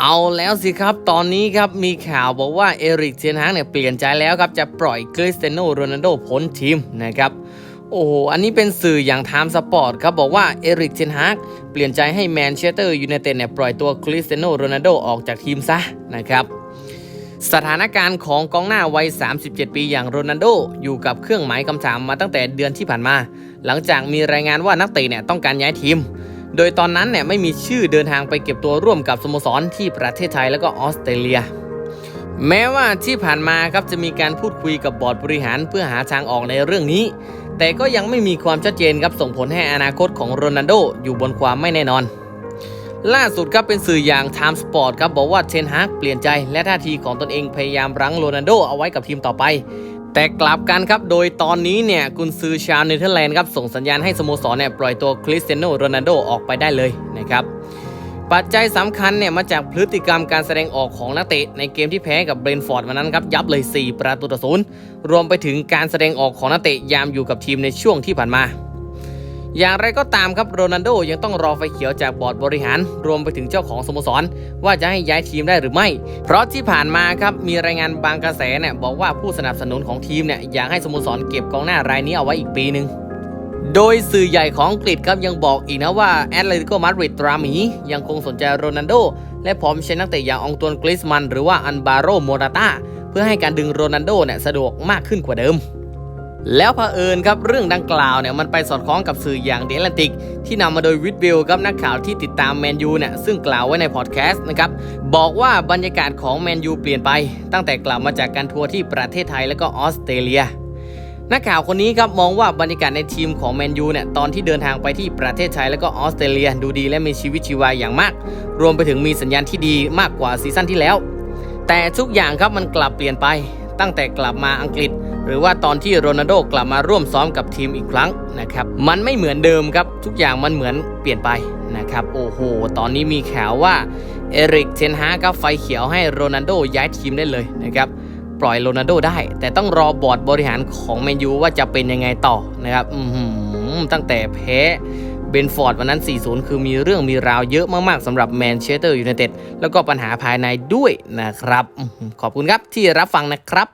เอาแล้วสิครับตอนนี้ครับมีข่าวบอกว่าเอริกเทนฮากเนี่ยเปลี่ยนใจแล้วครับ จะปล่อยคริสเตียโนโรนัลโดพ้นทีมนะครับโอ้โห อันนี้เป็นสื่ออย่างไทม์สปอร์ตครับ บอกว่าเอริกเทนฮากเปลี่ยนใจให้แมนเชสเตอร์ยูไนเต็ดเนี่ยปล่อยตัวคริสเตียโนโรนัลโดออกจากทีมซะนะครับสถานการณ์ของกองหน้าวัย 37 ปีอย่างโรนัลโดอยู่กับเครื่องหมายคำถามมาตั้งแต่เดือนที่ผ่านมา หลังจากมีรายงานว่านักเตะเนี่ยต้องการย้ายทีม โดยตอนนั้นเนี่ยไม่มีชื่อเดินทางไปเก็บตัวร่วมกับสโมสรที่ประเทศไทยแล้วก็ออสเตรเลีย แม้ว่าที่ผ่านมาครับจะมีการพูดคุยกับบอร์ดบริหารเพื่อหาทางออกในเรื่องนี้ แต่ก็ยังไม่มีความชัดเจนครับส่งผลให้อนาคตของโรนัลโดอยู่บนความไม่แน่นอน ล่าสุดครับเป็นสื่ออย่าง Time Sport ครับบอกว่าเทนฮากเปลี่ยนใจ และท่าทีของตนเองพยายามรั้งโรนัลโดเอาไว้กับทีมต่อไป แต่กลับกันครับ โดยตอนนี้เนี่ยกุนซือชาวเนเธอร์แลนด์ครับส่งสัญญาณให้สโมสรเนี่ยปล่อยตัวคริสเตียโนโรนัลโดออกไปได้เลยนะครับปัจจัยสำคัญเนี่ยมาจากพฤติกรรมการแสดงออกของนักเตะในเกมที่แพ้กับเบรนฟอร์ดวันนั้นครับยับเลย 4 ประตูต่อศูนย์รวมไปถึงการแสดงออกของนักเตะยามอยู่กับทีมในช่วงที่ผ่านมา อย่างไรก็ตามครับโรนัลโดยังต้องรอไฟเขียวจากบอร์ดบริหาร รวมไปถึงเจ้าของสโมสร ว่าจะให้ย้ายทีมได้หรือไม่ เพราะที่ผ่านมาครับมีรายงานบางกระแสเนี่ยบอกว่าผู้สนับสนุนของทีมเนี่ยอยากให้สโมสรเก็บกองหน้ารายนี้เอาไว้อีกปีหนึ่งโดยสื่อใหญ่ของอังกฤษครับยังบอกอีกนะว่าแอตเลติโกมาดริดตรามียังคงสนใจโรนัลโด และพร้อมใช้นักเตะอย่างอองตวนกริสมัน หรือว่าอันบาโรโมราตาเพื่อให้การดึงโรนัลโดเนี่ยสะดวกมากขึ้นกว่าเดิม แล้วเผอิญครับเรื่องดังกล่าวเนี่ยมันไปสอดคล้องกับสื่ออย่างเดลันติก ที่นำมาโดยวิดวิลครับนักข่าวที่ติดตามแมนยูเนี่ยซึ่งกล่าวไว้ในพอดแคสต์นะครับบอกว่าบรรยากาศของแมนยูเปลี่ยนไป ตั้งแต่กลับมาจากการทัวร์ที่ประเทศไทยและก็ออสเตรเลียนักข่าวคนนี้ครับมองว่าบรรยากาศในทีมของแมนยูเนี่ยตอนที่เดินทางไปที่ประเทศไทยและก็ออสเตรเลียดูดีและมีชีวิตชีวาอย่างมาก รวมไปถึงมีสัญญาณที่ดีมากกว่าซีซั่นที่แล้ว แต่ทุกอย่างครับมันกลับเปลี่ยนไป ตั้งแต่กลับมาอังกฤษ หรือว่าตอนที่โรนัลโดกลับมาร่วมซ้อมกับทีมอีกครั้งนะครับมันไม่เหมือนเดิมครับทุกอย่างมันเหมือนเปลี่ยนไปนะครับโอ้โห ตอนนี้มีข่าวว่าเอริกเทนฮากรับไฟเขียวให้โรนัลโดย้ายทีมได้เลยนะครับปล่อยโรนัลโดได้ แต่ต้องรอบอร์ดบริหารของแมนยูว่าจะเป็นยังไงต่อนะครับอื้อหือตั้งแต่แพ้เบนฟอร์ดวันนั้น 4-0 คือมีเรื่องมีราวเยอะมาก ๆสำหรับแมนเชสเตอร์ยูไนเต็ดแล้วก็ปัญหาภายในด้วยนะครับ ขอบคุณครับที่รับฟังนะครับ